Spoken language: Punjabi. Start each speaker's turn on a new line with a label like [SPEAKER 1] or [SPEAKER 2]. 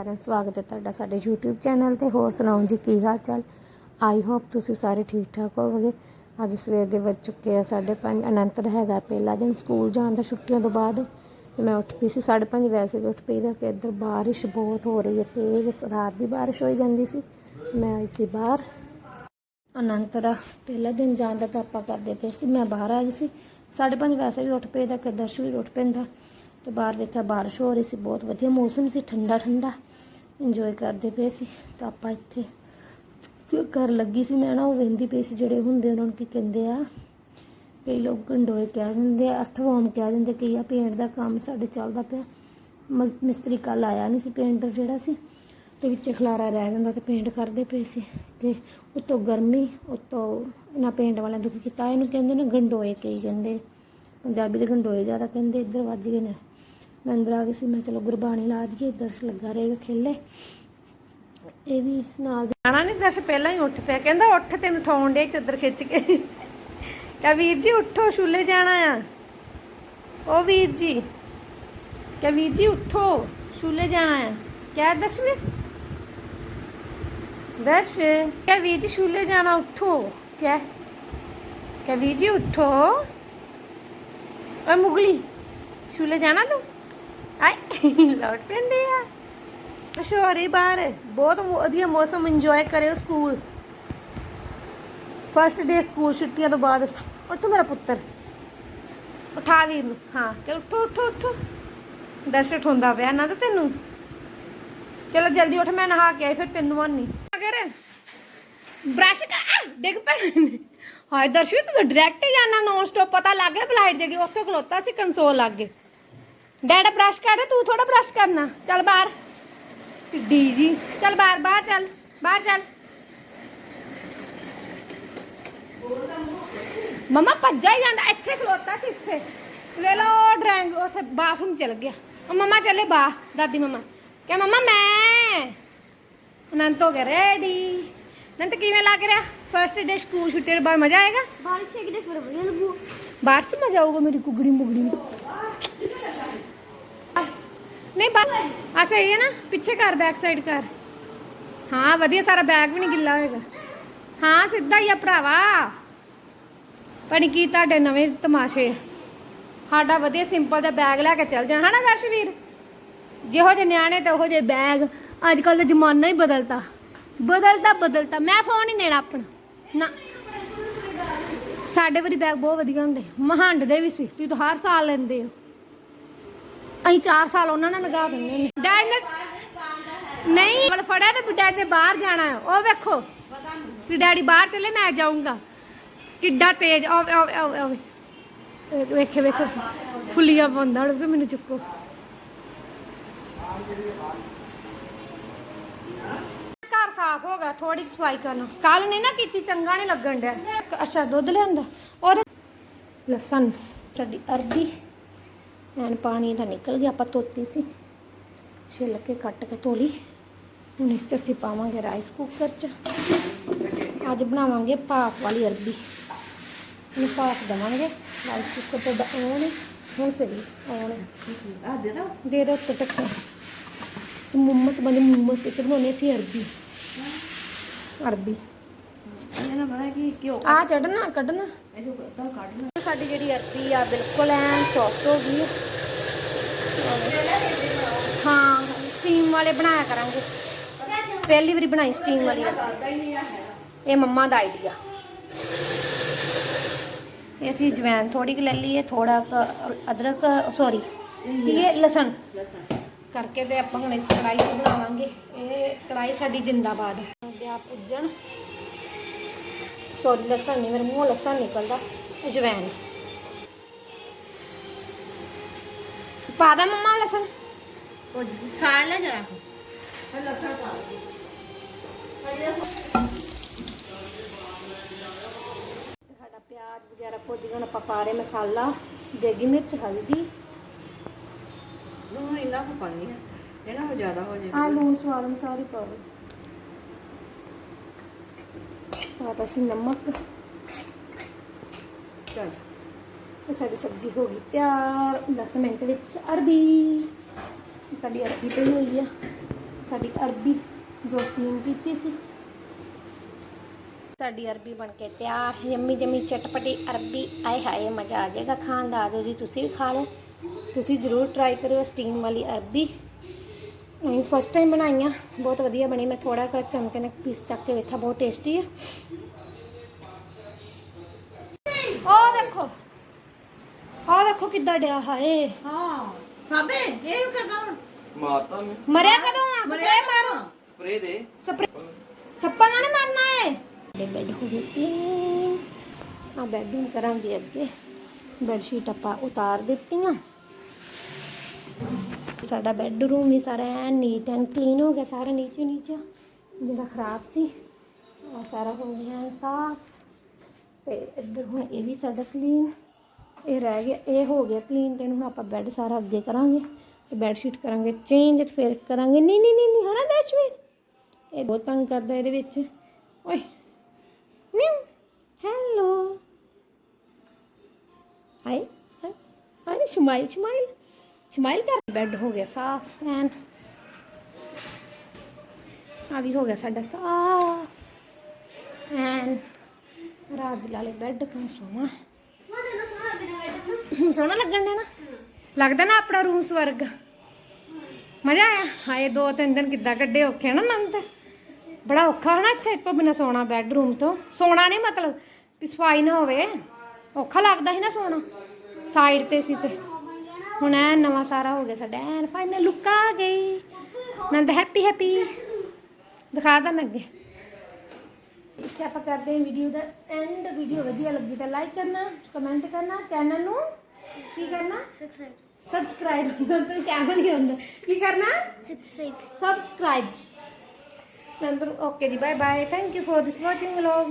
[SPEAKER 1] ਸਾਰਿਆਂ ਨੂੰ ਸਵਾਗਤ ਹੈ ਤੁਹਾਡਾ ਸਾਡੇ YouTube ਚੈਨਲ ਤੇ। ਹੋਰ ਸੁਣਾਓ ਜੀ, ਕੀ ਹਾਲ ਚਾਲ? ਆਈ ਹੋਪ ਤੁਸੀਂ ਸਾਰੇ ਠੀਕ ਠਾਕ ਹੋਵੋਗੇ। ਅੱਜ ਸਵੇਰ ਦੇ ਵੱਜ ਚੁੱਕੇ ਆ 5:30 ਅਨੰਤ ਦਾ ਹੈਗਾ ਪਹਿਲਾ ਦਿਨ ਸਕੂਲ ਜਾਣ ਦਾ ਛੁੱਟੀਆਂ ਤੋਂ ਬਾਅਦ। ਤੇ ਮੈਂ ਉੱਠ ਪਈ ਸੀ 5:30 ਵੈਸੇ ਵੀ ਉੱਠ ਪਈ ਦਾ ਕਿ ਇੱਧਰ ਬਾਰਿਸ਼ ਬਹੁਤ ਹੋ ਰਹੀ ਹੈ। ਤੇਜ਼ ਰਾਤ ਦੀ ਬਾਰਿਸ਼ ਹੋਈ ਜਾਂਦੀ ਸੀ। ਮੈਂ ਆਈ ਸੀ ਬਾਹਰ। ਅਨੰਤ ਦਾ ਪਹਿਲਾ ਦਿਨ ਜਾਣ ਦਾ ਤਾਂ ਆਪਾਂ ਕਰਦੇ ਪਏ ਸੀ। ਮੈਂ ਬਾਹਰ ਆ ਗਈ ਸੀ 5:30 ਵੈਸੇ ਵੀ ਉੱਠ ਪਈ ਦਾ ਕਿ ਦਰਸ਼ ਵੀ ਉੱਠ ਪੈਂਦਾ। ਤੇ ਬਾਹਰ ਵੇਖਿਆ ਬਾਰਿਸ਼ ਹੋ ਰਹੀ ਸੀ। ਬਹੁਤ ਵਧੀਆ ਮੌਸਮ ਸੀ। ਠੰਡਾ ਠੰਡਾ ਇੰਜੋਏ ਕਰਦੇ ਪਏ ਸੀ। ਤਾਂ ਆਪਾਂ ਇੱਥੇ ਘਰ ਲੱਗੀ ਸੀ ਮੈਂ ਨਾ, ਉਹ ਵਹਿੰਦੀ ਪਈ ਸੀ ਜਿਹੜੇ ਹੁੰਦੇ ਉਹਨਾਂ ਨੂੰ ਕੀ ਕਹਿੰਦੇ ਆ, ਕਈ ਲੋਕ ਗੰਡੋਏ ਕਹਿ ਦਿੰਦੇ ਆ ਅਰਥਵਾਮ ਕਹਿ ਦਿੰਦੇ ਕਈ ਆ ਪੇਂਟ ਦਾ ਕੰਮ ਸਾਡੇ ਚੱਲਦਾ ਪਿਆ। ਮ- ਮਿਸਤਰੀ ਕੱਲ ਆਇਆ ਨਹੀਂ ਸੀ ਪੇਂਟਰ ਜਿਹੜਾ ਸੀ, ਤੇ ਵਿੱਚ ਖਲਾਰਾ ਰਹਿ ਜਾਂਦਾ ਤੇ ਪੇਂਟ ਕਰਦੇ ਪਏ ਸੀ ਕਿ ਉਤੋਂ ਗਰਮੀ, ਉਤੋਂ ਇਹਨਾਂ ਪੇਂਟ ਵਾਲਿਆਂ ਦੁੱਖ ਕੀਤਾ। ਇਹਨੂੰ ਕਹਿੰਦੇ ਨੇ ਗੰਡੋਏ ਕਈ ਕਹਿੰਦੇ ਪੰਜਾਬੀ ਦੇ ਗੰਡੋਏ ਜ਼ਿਆਦਾ ਕਹਿੰਦੇ, ਇੱਧਰ ਵੱਜ ਗਏ ਨੇ। ਮੈਂ ਅੰਦਰ ਆ ਗਈ ਸੀ, ਮੈਂ ਚਲੋ ਗੁਰਬਾਣੀ ਲਾ ਦਈਏ ਇੱਧਰ ਲੱਗਾ ਰਹੇਗਾ ਖੇਲੇ। ਇਹ ਵੀ ਨਾਲ ਦੇ
[SPEAKER 2] ਨਹੀਂ ਦਰਸ਼, ਪਹਿਲਾਂ ਹੀ ਉੱਠ ਪਿਆ। ਕਹਿੰਦਾ ਉੱਠ, ਤੈਨੂੰ ਠਾਉਣ ਦੇ ਚੱਦਰ ਖਿੱਚ ਕੇ। ਕਹ ਵੀਰ ਜੀ, ਉੱਠੋ ਛੁੱਲੇ ਜਾਣਾ ਆ। ਉਹ ਵੀਰ ਜੀ ਕਹ ਵੀਰ ਜੀ, ਉੱਠੋ ਛੁੱਲੇ ਜਾਣਾ ਆ। ਕਿਆ ਦਰਸ਼ ਵੀਰ ਦਰਸ਼ ਕਹ ਵੀਰ ਜੀ ਛੁੱਲੇ ਜਾਣਾ, ਉੱਠੋ। ਕਿਆ? ਕਹ ਵੀਰ ਜੀ, ਉੱਠੋ। ਓਏ ਮੁਗਲੀ ਛੁੱਲੇ ਜਾਣਾ ਤੂੰ? ਆਏ, ਲੌਟ ਪੈਂਦੇ ਆ। ਸ਼ੋਰੀ ਬਾਹਰ ਬਹੁਤ ਵਧੀਆ ਮੌਸਮ ਇੰਜੋਏ ਕਰਿਓ ਸਕੂਲ ਫਸਟ ਡੇ ਸਕੂਲ ਛੁੱਟੀਆਂ ਤੋਂ ਬਾਅਦ, ਉੱਠ ਮੇਰਾ ਪੁੱਤਰ। ਉਠਾ ਵੀਰ ਹਾਂ ਕਿ ਉੱਠੋ ਉੱਠੋ ਉੱਠੋ। ਦਰਸ਼ਟ ਹੁੰਦਾ ਪਿਆ ਨਾ ਤਾਂ ਤੈਨੂੰ। ਚਲੋ ਜਲਦੀ ਉੱਠ, ਮੈਂ ਨਹਾ ਕੇ ਆਈ, ਫਿਰ ਤੈਨੂੰ ਆਨੀ ਅਗਰ ਬ੍ਰਸ਼ ਕਰ ਡਿੱਗ ਪੈਣ। ਹਾਏ ਦਰਸ਼ਵੀ ਤੂੰ ਡਾਇਰੈਕਟ ਜਾਣਾ ਨੌਨ ਸਟਾਪ ਪਤਾ ਲੱਗ ਗਿਆ ਫਲਾਈਟ ਜਗੀ, ਉੱਥੇ ਖਲੋਤਾ ਸੀ ਕੰਸੋਲ ਲੱਗ ਗਏ ਡੈਡ ਬ੍ਰਸ਼ ਕਰ ਤੂੰ ਥੋੜਾ ਬ੍ਰਸ਼ ਕਰਨਾ ਚੱਲ ਬਾਹਰ ਢਿੱਡੀ ਜੀ ਚੱਲ ਬਾਹਰ ਬਾਹਰ ਚੱਲ ਬਾਹਰ ਚੱਲ ਮਮਾ ਭੱਜਾ ਹੀ ਜਾਂਦਾ ਇੱਥੇ ਖਲੋਤਾ ਸੀ ਇੱਥੇ ਵੇਲੋ ਡਰਾਇੰਗ ਉੱਥੇ ਬਾਥਰੂਮ ਚਲ ਗਿਆ ਉਹ ਮਮਾ ਚੱਲੇ ਬਾ ਦਾਦੀ ਮਮਾ ਕਿਆ ਮਮਾ ਮੈਂ ਅਨੰਤ ਹੋ ਗਿਆ ਰੈਡੀ ਅਨੰਤ ਕਿਵੇਂ ਲੱਗ ਰਿਹਾ ਫਰਸਟ ਡੇ ਸਕੂਲ ਛੁੱਟੀ ਦੇ ਬਾਅਦ ਮਜ਼ਾ ਆਏਗਾ
[SPEAKER 1] ਬਾਰਿਸ਼ ਕਿਤੇ ਫਿਰ ਵਧੀਆ ਲੱਗੂ
[SPEAKER 2] ਬਾਹਰ ਚ ਮਜ਼ਾ ਆਊਗਾ ਮੇਰੀ ਕੁਗੜੀ ਮੁਗੜੀ ਨੂੰ ਨਹੀਂ, ਬਾ ਆ ਸਹੀ ਹੈ ਨਾ, ਪਿੱਛੇ ਕਰ ਬੈਕ ਸਾਈਡ ਕਰ ਹਾਂ, ਵਧੀਆ, ਸਾਰਾ ਬੈਗ ਵੀ ਨਹੀਂ ਗਿੱਲਾ ਹੋਏਗਾ। ਹਾਂ, ਸਿੱਧਾ ਹੀ ਆ ਭਰਾਵਾ। ਪਣੀ ਕੀ ਤੁਹਾਡੇ ਨਵੇਂ ਤਮਾਸ਼ੇ। ਸਾਡਾ ਵਧੀਆ ਸਿੰਪਲ ਦਾ ਬੈਗ ਲੈ ਕੇ ਚੱਲ ਜਾ ਹਨਾ ਦਰਸ਼ਵੀਰ ਜਿਹੋ ਜਿਹੇ ਨਿਆਣੇ ਤੇ ਉਹੋ ਜਿਹੇ ਬੈਗ ਅੱਜ ਕੱਲ ਦਾ ਜ਼ਮਾਨਾ ਹੀ ਬਦਲਤਾ। ਬਦਲਤਾ ਬਦਲਤਾ। ਮੈਂ ਫੋਨ ਹੀ ਦੇਣਾ ਆਪਣਾ। ਨਾ। ਸਾਡੇ ਵਾਰੀ ਬੈਗ ਬਹੁਤ ਵਧੀਆ ਹੁੰਦੇ। ਮਹੰਡ ਦੇ ਵੀ ਸੀ। ਤੁਸੀਂ ਤਾਂ ਹਰ ਸਾਲ ਲੈਂਦੇ ਹੋ। ਅਸੀਂ 4 ਸਾਲ ਉਹਨਾਂ ਨਾਲ ਲਗਾ ਦਿੰਦੇ ਨੇ ਡੈਡ ਨੇ ਨਹੀਂ ਬਲ ਫੜਿਆ ਤੇ ਡੈਡ ਨੇ ਬਾਹਰ ਜਾਣਾ ਹੈ। ਉਹ ਵੇਖੋ, ਕਿ ਡੈਡੀ ਬਾਹਰ ਚੱਲੇ, ਮੈਂ ਜਾਊਂਗਾ। ਕਿੱਡਾ ਤੇਜ਼, ਉਹ ਉਹ ਵੇਖੇ ਵੇਖੋ। ਫੁੱਲੀਆਂ ਪਾਉਂਦਾ ਹੜ ਮੈਨੂੰ ਚੁੱਕੋ। ਘਰ ਸਾਫ਼ ਹੋ ਗਿਆ ਥੋੜੀ ਸਫ਼ਾਈ ਕਰਨਾ। ਕੱਲ ਨਹੀਂ ਨਾ ਕੀਤੀ, ਚੰਗਾ ਨਹੀਂ ਲੱਗਣ ਡਿਆ। ਅੱਛਾ ਦੁੱਧ ਲਿਆਂਦਾ। ਉਹਦੇ ਲਸਣ, ਸਾਡੀ ਅਰਬੀ ਐਨ ਪਾਣੀ ਦਾ ਨਿਕਲ ਗਿਆ ਆਪਾਂ ਧੋਤੀ ਸੀ। ਛਿੱਲ ਕੇ ਕੱਟ ਕੇ ਧੋ ਲਈ। ਹੁਣ ਇਸ 'ਚ ਅਸੀਂ ਪਾਵਾਂਗੇ ਰਾਈਸ ਕੁੱਕਰ 'ਚ। ਅੱਜ ਬਣਾਵਾਂਗੇ ਭਾਫ ਵਾਲੀ ਅਰਬੀ। ਇਹਨੂੰ ਭਾਫ ਦੇਵਾਂਗੇ। ਰਾਈਸ ਕੁੱਕਰ ਤੇ ਨਹੀਂ ਹੁਣ ਸਹੀ ਆਉਣ
[SPEAKER 3] ਆ ਦੇ ਦੋ।
[SPEAKER 2] ਦੇ ਦੋ ਉੱਤੇ ਟੱਕਰ ਤੇ ਮੁੰਮਸ ਬਣੇ ਮੁੰਮਸ ਵਿੱਚ ਬਣਾਉਣੀ ਸੀ ਅਰਬੀ। ਅਰਬੀ।
[SPEAKER 3] ਨਾ
[SPEAKER 2] ਆ ਚੜਨਾ ਕੱਢਣਾ ਸਾਡੀ ਜਿਹੜੀ ਅਰਬੀ ਆ ਬਿਲਕੁਲ ਐਨ ਸੌਫਟ ਹੋ ਗਈ। ਹਾਂ ਸਟੀਮ ਵਾਲੇ ਬਣਾਇਆ ਕਰਾਂਗੇ। ਪਹਿਲੀ ਵਾਰੀ ਬਣਾਈ ਸਟੀਮ ਵਾਲੀ। ਇਹ ਮੰਮਾ ਦਾ ਆਈਡੀਆ ਇਹ ਅਸੀਂ ਜਵੈਨ ਥੋੜੀ ਕੁ ਲੈ ਲਈਏ ਥੋੜਾ ਅਦਰਕ ਸੌਰੀ ਇਹ ਲਸਣ
[SPEAKER 3] ਲਸਣ।
[SPEAKER 2] ਕਰਕੇ ਤੇ ਆਪਾਂ ਹੁਣ ਇਸ ਕੜਾਈ 'ਚ ਬਣਾਵਾਂਗੇ। ਇਹ ਕੜਾਈ ਸਾਡੀ ਜਿੰਦਾਬਾਦ ਹੈ। ਤੇ ਆਪ ਉੱਜਣ ਸੌਰੀ ਲਸਣ ਨਹੀਂ, ਮੇਰੇ ਮੂੰਹੋਂ ਲਸਣ ਨਿਕਲਦਾ। ਅਜਵੈਨ ਪਾ ਦਾ ਮੰਮਾ ਲਸਣ?
[SPEAKER 3] ਕੁਝ ਸਾੜ ਲੈ ਜਰਾ ਲਸਣ ਪਾ
[SPEAKER 2] ਸਾਡਾ ਪਿਆਜ਼ ਵਗੈਰਾ ਭੁੱਜ ਗਿਆ ਹੁਣ ਆਪਾਂ ਪਾ ਰਹੇ ਮਸਾਲਾ ਦੇਗੀ ਮਿਰਚ ਹਲਦੀ।
[SPEAKER 3] ਨੂੰ ਇੰਨਾ ਕੁ ਪਾਣੀ ਹੈ ਇਹ ਨਾ ਹੋ ਜ਼ਿਆਦਾ ਹੋ
[SPEAKER 2] ਆ
[SPEAKER 3] ਜਾਏਗਾ
[SPEAKER 2] ਲੂਣ ਸਵਾਦ ਅਨੁਸਾਰ ਹੀ ਪਾਓ। ਪਾਤਾ ਸੀ ਨਮਕ।
[SPEAKER 3] ਚਲ।
[SPEAKER 2] ਤੇ ਸਾਡੀ ਸਬਜ਼ੀ ਹੋ ਗਈ ਤਿਆਰ। 10 ਮਿੰਟ ਵਿੱਚ ਅਰਬੀ। ਸਾਡੀ ਅਰਬੀ ਪਈ ਹੋਈ ਆ। ਸਾਡੀ ਅਰਬੀ ਜੋ ਸਟੀਮ ਕੀਤੀ ਸੀ। ਸਾਡੀ ਅਰਬੀ ਬਣ ਕੇ ਤਿਆਰ। ਯੰਮੀ ਜੰਮੀ ਚਟਪਟੀ ਅਰਬੀ। ਆਏ ਹਾਏ, ਮਜ਼ਾ ਆ ਜਾਏਗਾ ਖਾਣ ਦਾ। ਆਜੋ ਜੀ, ਤੁਸੀਂ ਵੀ ਖਾ ਲਓ। ਤੁਸੀਂ ਜ਼ਰੂਰ ਟਰਾਈ ਕਰਿਓ ਸਟੀਮ ਵਾਲੀ ਅਰਬੀ। ਅਸੀਂ ਫਸਟ ਟਾਈਮ ਬਣਾਈਆਂ ਬਹੁਤ ਵਧੀਆ ਬਣੀ। ਮੈਂ ਥੋੜਾ ਕੁ ਚਮਚੇ ਨਾਲ ਪੀਸ ਚੱਕ ਕੇ ਵੇਖਿਆ। ਬਹੁਤ ਟੇਸਟੀ ਹੈ ਉਹ ਦੇਖੋ ਦੇਖੋ ਕਿੱਦਾਂ ਡਿਆ ਹਾਏ।
[SPEAKER 3] ਹਾਂ ਸਾਬੇ ਇਹ ਨੂੰ ਕਰਨਾ ਹੁਣ
[SPEAKER 4] ਮਾਤਾ ਨੇ
[SPEAKER 2] ਮਰਿਆ ਕਦੋਂ ਆ? ਸਪਰੇ ਮਾਰੋ।
[SPEAKER 4] ਸਪਰੇ ਦੇ।
[SPEAKER 2] ਸਪਰੇ ਚੱਪਲ ਨਾਲ ਨੀ ਮਾਰਨਾ ਹੈ ਦੇ ਬੈੱਡ ਹੋ ਗਏ ਕਲੀਨ ਆ ਬੈੱਡਿੰਗ ਕਰਾਂਗੇ ਅੱਗੇ। ਬੈੱਡ ਸ਼ੀਟ ਆਪਾਂ ਉਤਾਰ ਦਿੱਤੀਆਂ। ਸਾਡਾ ਬੈੱਡਰੂਮ ਵੀ ਸਾਰਾ ਐਨ ਨੀਟ ਐਂਡ ਕਲੀਨ ਹੋ ਗਿਆ ਸਾਰਾ ਨੀਚੇ ਨੀਚੇ। ਜਿਹੜਾ ਖਰਾਬ ਸੀ। ਆ ਸਾਰਾ ਹੋ ਗਿਆ ਸਾਫ਼। ਤੇ ਇੱਧਰ ਹੁਣ ਇਹ ਵੀ ਸਾਡਾ ਕਲੀਨ ਇਹ ਰਹਿ ਗਿਆ, ਇਹ ਹੋ ਗਿਆ ਕਲੀਨ ਤੇ ਹੁਣ ਆਪਾਂ ਬੈੱਡ ਸਾਰਾ ਅੱਗੇ ਕਰਾਂਗੇ, ਤੇ ਬੈੱਡ ਸ਼ੀਟ ਕਰਾਂਗੇ ਚੇਂਜ ਫਿਰ ਕਰਾਂਗੇ। ਨਹੀਂ ਨਹੀਂ ਨਹੀਂ ਹਣਾ ਦਸ਼ਵੀਰ ਇਹ ਬਹੁਤ ਤੰਗ ਕਰਦਾ ਇਹਦੇ ਵਿੱਚ। ਓਏ, new hello hi hi smile smile smile ਕਰ ਬੈੱਡ ਹੋ ਗਿਆ ਸਾਫ਼, ਐਨ। ਆ ਵੀ ਹੋ ਗਿਆ ਸਾਡਾ ਸਾਫ਼, ਐਨ। ਰਾਤ ਦੇ ਲਾਲੇ ਬੈੱਡ ਕਿਉਂ ਸੋਹਣਾ? ਸੋਹਣਾ ਲੱਗਣ ਦੇ ਨਾ? ਲੱਗਦਾ ਨਾ ਆਪਣਾ ਰੂਮ ਸਵਰਗ। ਮਜ਼ਾ ਆਇਆ। ਹਾਏ, ਦੋ ਤਿੰਨ ਦਿਨ ਕਿੱਦਾਂ ਕੱਢੇ ਔਖੇ ਨਾ ਨੰਦ ਬੜਾ ਔਖਾ ਹੈ ਨਾ ਇੱਥੇ ਤੋਂ ਬਿਨਾ ਸੋਣਾ ਬੈੱਡਰੂਮ ਤੋਂ। ਸੋਣਾ ਨਹੀਂ ਮਤਲਬ ਸਫ਼ਾਈ ਨਾ ਹੋਵੇ। ਔਖਾ ਲੱਗਦਾ ਸੀ ਨਾ ਸੋਣਾ ਸਾਈਡ ਤੇ ਸੀ ਤੇ। ਹੁਣ ਐ ਨਵਾਂ ਸਾਰਾ ਹੋ ਗਿਆ ਸਾਡਾ। ਐਨ ਫਾਈਨਲ ਲੁੱਕ ਆ ਗਈ। ਨੰਦ ਹੈਪੀ ਹੈਪੀ ਦਿਖਾਦਾ ਮੈਂ ਅੱਗੇ। ਇੱਥੇ ਆਪਾਂ ਕਰਦੇ ਹਾਂ ਵੀਡੀਓ ਦਾ ਐਂਡ ਵੀਡੀਓ ਵਧੀਆ ਲੱਗੀ ਤਾਂ ਲਾਈਕ ਕਰਨਾ ਕਮੈਂਟ ਕਰਨਾ ਚੈਨਲ ਨੂੰ ਕੀ ਕਰਨਾ? ਸਬਸਕ੍ਰਾਈਬ ਨੰਤਰ ਕਿਆ ਨਹੀਂ ਹੁੰਦਾ ਕੀ ਕਰਨਾ? ਸਬਸਕ੍ਰਾਈਬ ਨੰਤਰ ਓਕੇ ਜੀ bye bye thank you for this watching vlog